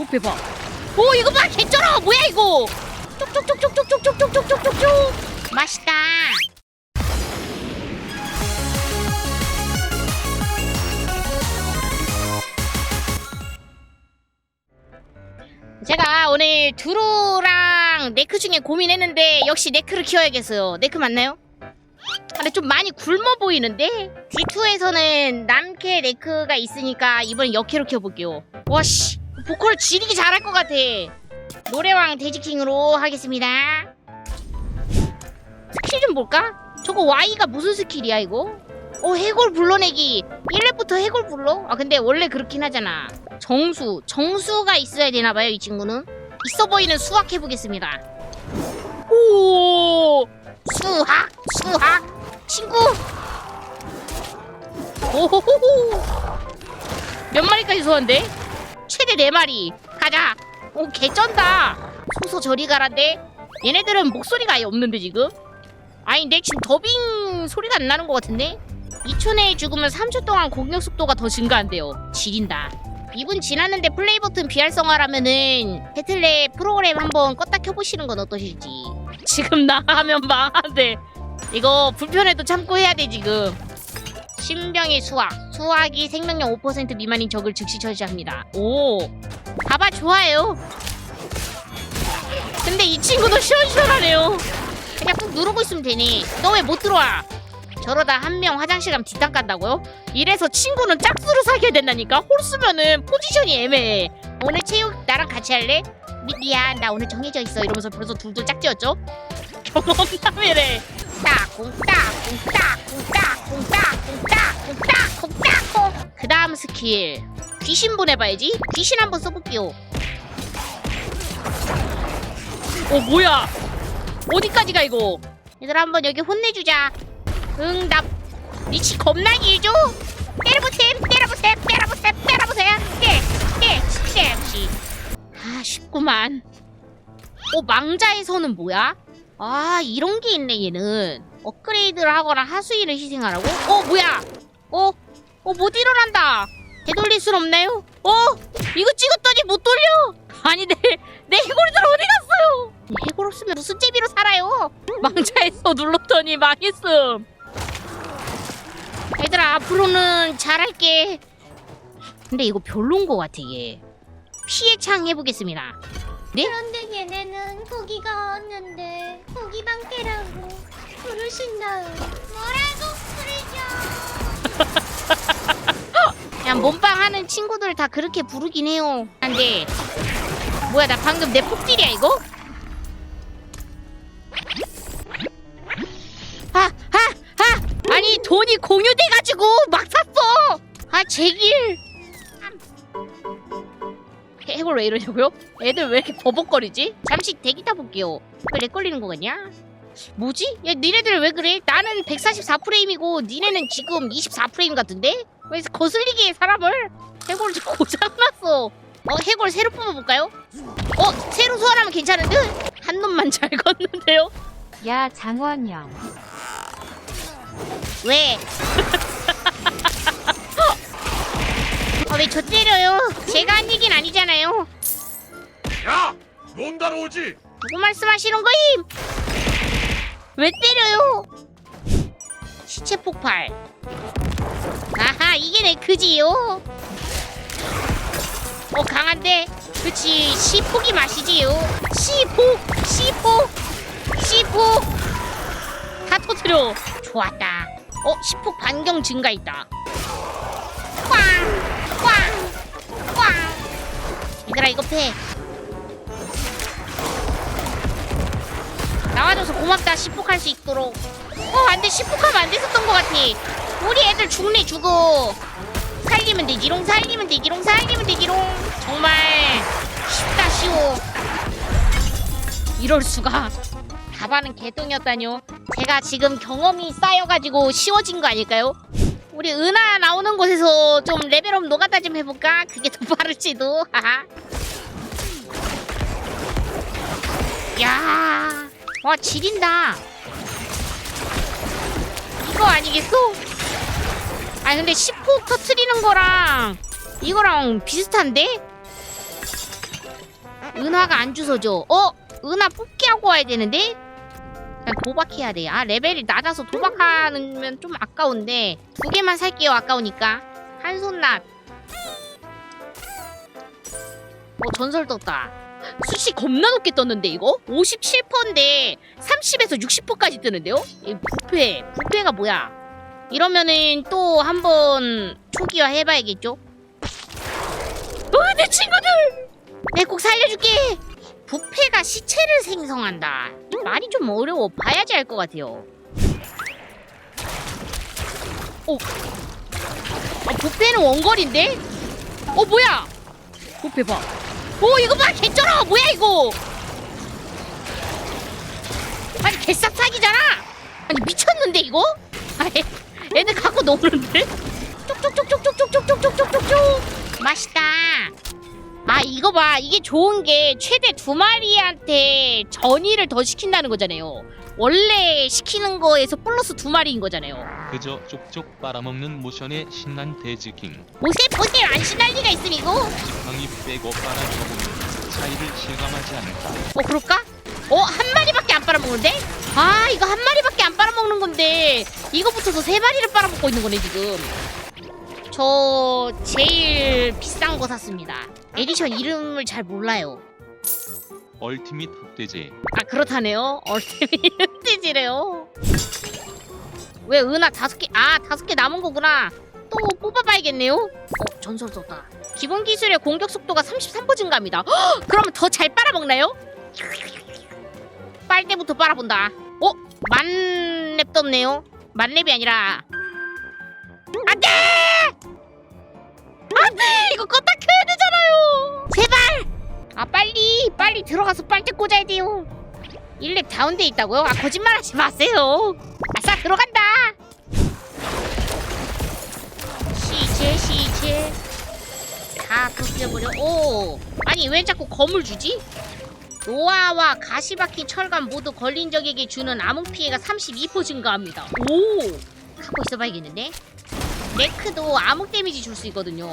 오 대박 오 이거 봐 개쩔어. 뭐야 이거? 쪽쪽쪽쪽쪽쪽쪽쪽쪽쪽쪽쪽 맛있다. 제가 오늘 두루랑 네크 중에 고민했는데 역시 네크를 키워야겠어요. 네크 맞나요? 아, 근데 좀 많이 굶어 보이는데? D2에서는 남캐 네크가 있으니까 이번엔 역캐로 키워볼게요. 와씨 보컬 지리기 잘할 것 같아. 노래왕 돼지킹으로 하겠습니다. 스킬 좀 볼까? 저거 Y가 무슨 스킬이야 이거? 어 해골 불러내기. 1렙부터 해골 불러? 아 근데 원래 그렇긴 하잖아. 정수 정수가 있어야 되나봐요 이 친구는. 있어 보이는 수학 해보겠습니다. 오! 수학 수학. 친구! 오호호호! 몇 마리까지 소환돼? 최대 네 마리. 가자. 오 개쩐다. 소서 저리 가란데? 얘네들은 목소리가 아예 없는데 지금? 아니 내 지금 더빙 소리가 안 나는 것 같은데? 2초 내에 죽으면 3초 동안 공격 속도가 더 증가한대요. 지린다. 2분 지났는데 플레이 버튼 비활성화라면은 배틀넷 프로그램 한번 껐다 켜보시는 건 어떠실지. 지금 나가면 망한데. 이거 불편해도 참고 해야 돼 지금 신병의 수학 수학이 생명력 5% 미만인 적을 즉시 처치합니다. 오. 봐봐 좋아요. 근데 이 친구도 시원시원하네요. 그냥 꾹 누르고 있으면 되니. 너 왜 못 들어와? 저러다 한 명 화장실 가면 뒷담 깐다고요? 이래서 친구는 짝수로 사귀어야 된다니까? 홀수면은 포지션이 애매해. 오늘 체육 나랑 같이 할래? 미, 미안 나 오늘 정해져 있어. 이러면서 벌써 둘둘 짝지었죠? 경험담이래. 딱콩 딱콩 딱 콩 딱콩 딱콩 딱콩 그 다음 스킬. 귀신 보내봐야지. 귀신 한번 써볼게요. 어 뭐야? 어디까지 가 이거? 얘들아 한번 여기 혼내주자. 응답. 리치 겁나 길죠? 때려보셈 때려보셈 때려보셈 때려보셈. 예, 예, 역시 아 쉽구만. 어 망자에서는 뭐야? 아 이런 게 있네 얘는. 업그레이드를 하거나 하수인을 희생하라고? 어 뭐야? 어? 어 못 일어난다 되돌릴 순 없나요? 어? 이거 찍었더니 못 돌려 아니 내, 내 해골들 어디 갔어요? 해골 없으면 무슨 재미로 살아요? 망자에서 눌렀더니 망했음 얘들아 앞으로는 잘할게 근데 이거 별론 거 같아 얘 피해창 해보겠습니다 네? 그런데 얘네는 고기가 없는데 고기방 깨라고 부르신다. 뭐라고 부르죠? 그냥 몸빵 하는 친구들 다 그렇게 부르긴 해요 안돼 뭐야 나 방금 내 폭딜이야 이거? 아! 아! 아! 아니 돈이 공유돼가지고 막 샀어! 아 제길 해- 해골 왜 이러냐고요? 애들 왜 이렇게 버벅거리지? 잠시 대기 타볼게요 왜 렉 걸리는 거 같냐? 뭐지? 야 니네들 왜 그래? 나는 144프레임이고 니네는 지금 24프레임 같은데? 왜 거슬리게 해, 사람을? 해골 좀 고장났어 어 해골 새로 뽑아볼까요? 어 새로 소환하면 괜찮은 듯? 한 놈만 잘 걷는데요? 야 장원영 왜? 아 왜 저 때려요? 제가 한 얘긴 아니잖아요 야! 논다로 오지! 누구 말씀하시는 거임? 왜 때려요? 시체 폭발. 아하, 이게 내 그지요. 어, 강한데? 그치, 시폭이 맛이지요. 시폭, 시폭, 시폭. 다 터트려. 좋았다. 어, 시폭 반경 증가 있다. 꽝, 꽝, 꽝. 얘들아, 이거 패. 나와줘서 고맙다. 시폭할 수 있도록. 어 안돼. 시폭하면 안 됐었던 것 같아 우리 애들 죽네 죽어. 살리면 되지롱 살리면 되지롱 살리면 되지롱. 정말 쉽다 쉬워. 이럴 수가. 가바는 개똥이었다뇨. 제가 지금 경험이 쌓여가지고 쉬워진 거 아닐까요? 우리 은하 나오는 곳에서 좀 레벨업 노가다 좀 해볼까? 그게 더 빠를지도. 하하. 야, 와 지린다. 이거 아니겠어? 아 근데 10호 터트리는 거랑 이거랑 비슷한데? 은화가 안 주워져. 어? 은화 뽑기 하고 와야 되는데? 그냥 도박해야 돼. 아 레벨이 낮아서 도박하면 좀 아까운데 두 개만 살게요. 아까우니까. 한손납. 어 전설 떴다. 수치 겁나 높게 떴는데 이거? 57%인데 30에서 60%까지 뜨는데요? 이 부패. 부패가 뭐야? 이러면은 또 한번 초기화 해봐야겠죠? 어, 내 친구들! 내 꼭 살려줄게! 부패가 시체를 생성한다. 말이 좀 어려워. 봐야지 알 것 같아요. 오. 아, 부패는 원거리인데? 어, 뭐야? 부패 봐. 오, 이거 봐! 개쩔어! 뭐야, 이거! 아니, 개싹 사기잖아! 아니, 미쳤는데, 이거? 아니, 애들 갖고 노는데? 쪽쪽쪽쪽쪽쪽쪽쪽쪽쪽쪽쪽 맛있다. 아 이거 봐 이게 좋은 게 최대 두 마리한테 전이를 더 시킨다는 거잖아요. 원래 시키는 거에서 플러스 두 마리인 거잖아요. 그저 쪽쪽 빨아먹는 모션의 신난 돼지킹 옷에 보세 안 신날 리가 있음 이거? 지팡이 빼고 빨아먹으면 차이를 실감하지 않을까 어 그럴까? 어 한 마리밖에 안 빨아먹는데? 아 이거 한 마리밖에 안 빨아먹는 건데 이거 붙어서 세 마리를 빨아먹고 있는 거네 지금. 저 제일 비싼 거 샀습니다. 에디션 이름을 잘 몰라요. 얼티밋 흑돼지 아 그렇다네요. 얼티밋 흑돼지래요. 왜 은하 다섯 개? 아 다섯 개 남은 거구나. 또 뽑아봐야겠네요. 어 전설 썼다. 기본 기술의 공격 속도가 33% 증가합니다. 헉, 그러면 더 잘 빨아먹나요? 빨대부터 빨아본다. 어? 만렙 떴네요. 만렙이 아니라 안돼! 빨리 들어가서 빨대 꽂아야 돼요. 1렙 다운돼 있다고요? 아 거짓말 하지 마세요. 아싸 들어간다. 시체 시체 다 부숴버려. 오 아니 왜 자꾸 검을 주지? 노아와 가시 박힌 철관 모두 걸린 적에게 주는 암흑 피해가 32% 증가합니다. 오 갖고 있어봐야겠는데? 네크도 암흑 데미지 줄 수 있거든요.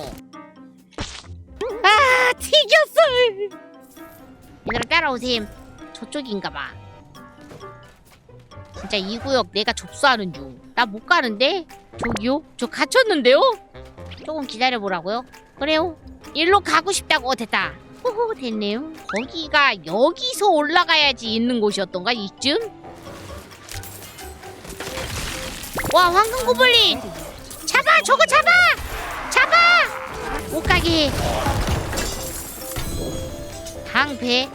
아 튀겼어. 얘들아 따라오셈. 저쪽인가봐. 진짜 이 구역 내가 접수하는 중. 나 못 가는데? 저기요? 저 갇혔는데요? 조금 기다려보라고요? 그래요. 일로 가고 싶다고 됐다. 호호 됐네요. 거기가 여기서 올라가야지 있는 곳이었던가 이쯤? 와 황금 고블린! 잡아 저거 잡아! 잡아! 못 가게. 방배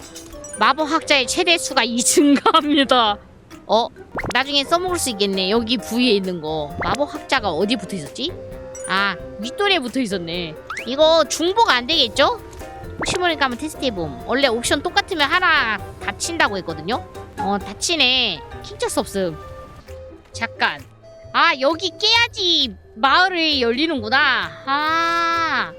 마법 학자의 최대 수가 2 증가합니다. 어 나중에 써먹을 수 있겠네. 여기 부위에 있는 거 마법 학자가 어디 붙어 있었지? 아 윗도리에 붙어 있었네. 이거 중복 안 되겠죠? 혹시 모르니까 한번 테스트 해봄. 원래 옵션 똑같으면 하나 닫힌다고 했거든요. 어 닫히네. 킹쩔 수 없음. 잠깐. 아 여기 깨야지 마을이 열리는구나. 아